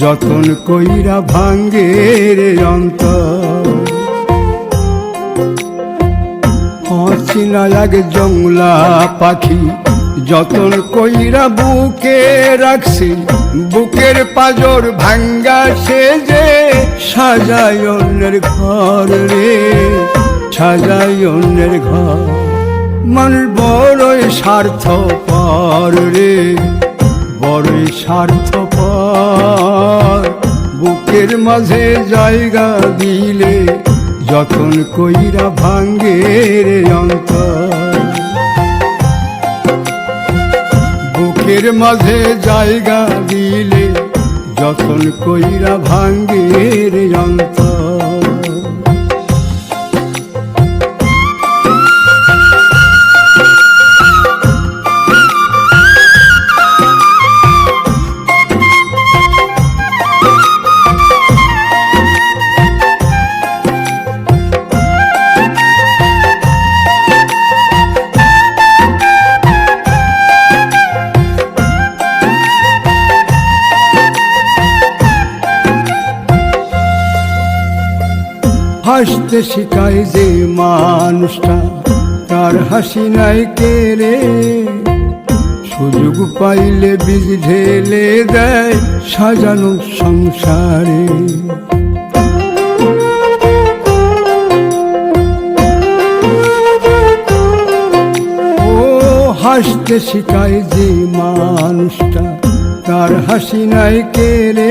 যতন কইরা ভাঙ্গে রে অচিনা এক জংলা পাখি, যতন কইরা বুকে রাখছি, বুকের পাজর ভাঙ্গা সে যে সাজায় অন্যের ঘর রে, সাজায় অন্যের ঘর। মানুষ বড়ই স্বার্থ পর রে। বড়ই স্বার্থ পর বুকের মাঝে জায়গা দিলে যতন কইরা ভাঙ্গে রে অন্তর। বুকের মাঝে জায়গা দিলে যতন কইরা ভাঙ্গে রে অন্তর। হাসতে শিখায় যে মানুষটা, তার হাসি নাই কেড়ে। সুযোগ পাইলে বীজ ঢেলে দেয় সাজানো সংসারে। হাসতে শিখায় যে মানুষটা, তার হাসি নাই কেড়ে।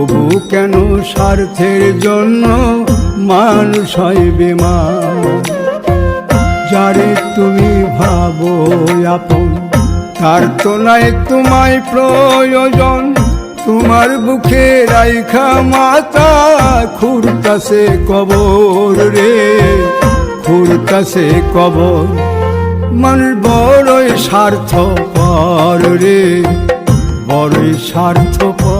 তবু কেন স্বার্থের জন্য মানুষ হয় বেমান? যারে তুমি ভাবো আপন, তার তো নাই তোমায় প্রয়োজন। তোমার বুকে রাইখা মাতা খুরতাছে কবর রে। খুরতাছে কবর, মন বড়ই স্বার্থ পর রে। বড়ই স্বার্থ পর